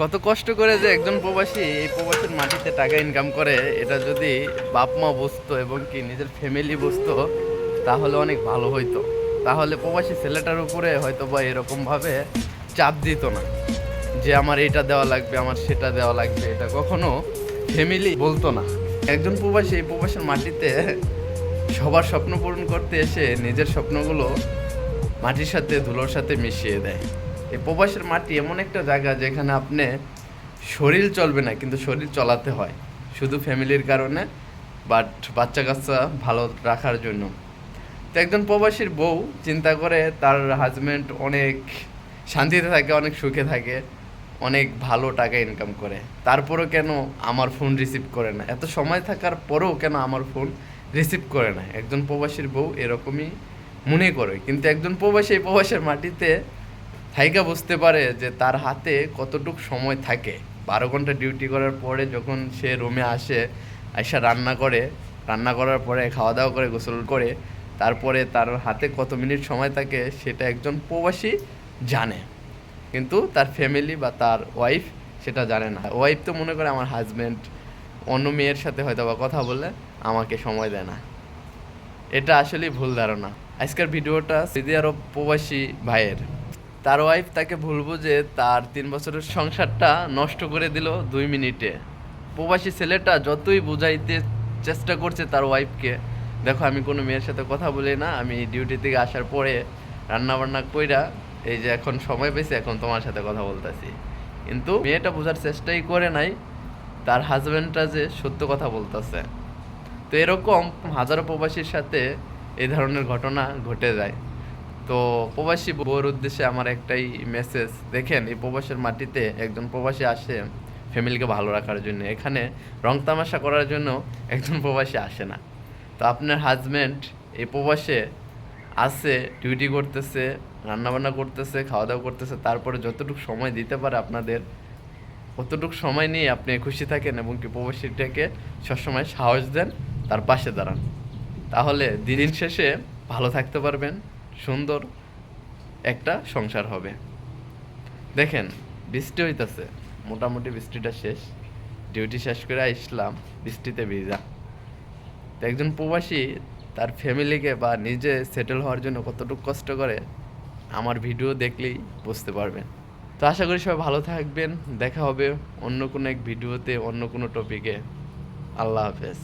কত কষ্ট করে যে একজন প্রবাসী এই প্রবাসীর মাটিতে টাকা ইনকাম করে, এটা যদি বাপ মা বুঝতো এবং কি নিজের ফ্যামিলি বুঝতো, তাহলে অনেক ভালো হইতো। তাহলে প্রবাসী ছেলেটার উপরে হয়তো বা এরকমভাবে চাপ দিত না। যে আমার এটা দেওয়া লাগবে, আমার সেটা দেওয়া লাগবে, এটা কখনো ফ্যামিলি বলতো না। একজন প্রবাসী এই প্রবাসের মাটিতে সবার স্বপ্ন পূরণ করতে এসে নিজের স্বপ্নগুলো মাটির সাথে, ধুলোর সাথে মিশিয়ে দেয়। এই প্রবাসের মাটি এমন একটা জায়গা যেখানে আপনি শরীর চলবে না, কিন্তু শরীর চলাতে হয়। শুধু ফ্যামিলির কারণে বাট বাচ্চা কাচ্চা ভালো রাখার জন্য। তো একজন প্রবাসীর বউ চিন্তা করে তার হাজব্যান্ড অনেক শান্তিতে থাকে, অনেক সুখে থাকে, অনেক ভালো টাকা ইনকাম করে। তারপরও কেন আমার ফোন রিসিভ করে না? এত সময় থাকার পরেও কেন আমার ফোন রিসিভ করে না? একজন প্রবাসীর বউ এরকমই মনে করে। কিন্তু একজন প্রবাসী প্রবাসের মাটিতে থাইকা বুঝতে পারে যে তার হাতে কতটুক সময় থাকে। বারো ঘণ্টা ডিউটি করার পরে যখন সে রুমে আসে আইসা রান্না করে, রান্না করার পরে খাওয়া দাওয়া করে, গোসল করে, তারপরে তার হাতে কত মিনিট সময় থাকে সেটা একজন প্রবাসী জানে। কিন্তু তার ফ্যামিলি বা তার ওয়াইফ সেটা জানে না। ওয়াইফ তো মনে করে আমার হাজব্যান্ড অন্য মেয়ের সাথে হয়তো বা কথা বলে আমাকে সময় দেয় না। এটা আসলেই ভুল ধারণা। আজকের ভিডিওটা সৌদি আরব প্রবাসী ভাইয়ের। তার ওয়াইফ তাকে ভুল বুঝে তার তিন বছরের সংসারটা নষ্ট করে দিল দুই মিনিটে। প্রবাসী ছেলেটা যতই বুঝাইতে চেষ্টা করছে তার ওয়াইফকে দেখো আমি কোনো মেয়ের সাথে কথা বলি না, আমি ডিউটি থেকে আসার পরে রান্না বান্না কইরা এই যে এখন সময় পেয়েছি এখন তোমার সাথে কথা বলতেছি। কিন্তু মেয়েটা বোঝার চেষ্টাই করে নাই, তার হাজব্যান্ডটা যে সত্য কথা বলতেছে। তো এরকম হাজারো প্রবাসীর সাথে এই ধরনের ঘটনা ঘটে যায়। তো প্রবাসী বউর উদ্দেশ্যে আমার একটাই মেসেজ দেখেন এই প্রবাসের মাটিতে একজন প্রবাসী আসে ফ্যামিলিকে ভালো রাখার জন্য। এখানে রং তামাশা করার জন্য একজন প্রবাসী আসে না। তো আপনার হাজব্যান্ড এই প্রবাসে আসে ডিউটি করতেছে, রান্নাবান্না করতেছে খাওয়া দাওয়া করতেছে, তারপরে যতটুকু সময় দিতে পারে আপনাদের, অতটুকু সময় নিয়ে আপনি খুশি থাকেন এবং কি প্রবাসীটাকে সবসময় সাহস দেন, তার পাশে দাঁড়ান। তাহলে দিন শেষে ভালো থাকতে পারবেন। সুন্দর একটা সংসার হবে। দেখেন, বৃষ্টি হইতাছে। মোটামুটি বৃষ্টিটা শেষ। ডিউটি শেষ করে আসলাম, বৃষ্টিতে ভিজা। তো একজন প্রবাসী তার ফ্যামিলিকে বা নিজে সেটেল হওয়ার জন্য কতটুকু কষ্ট করে, আমার ভিডিও দেখলেই বুঝতে পারবেন। তো আশা করি সবাই ভালো থাকবেন। দেখা হবে অন্য কোনো এক ভিডিওতে অন্য কোনো টপিকে আল্লাহ হাফেজ।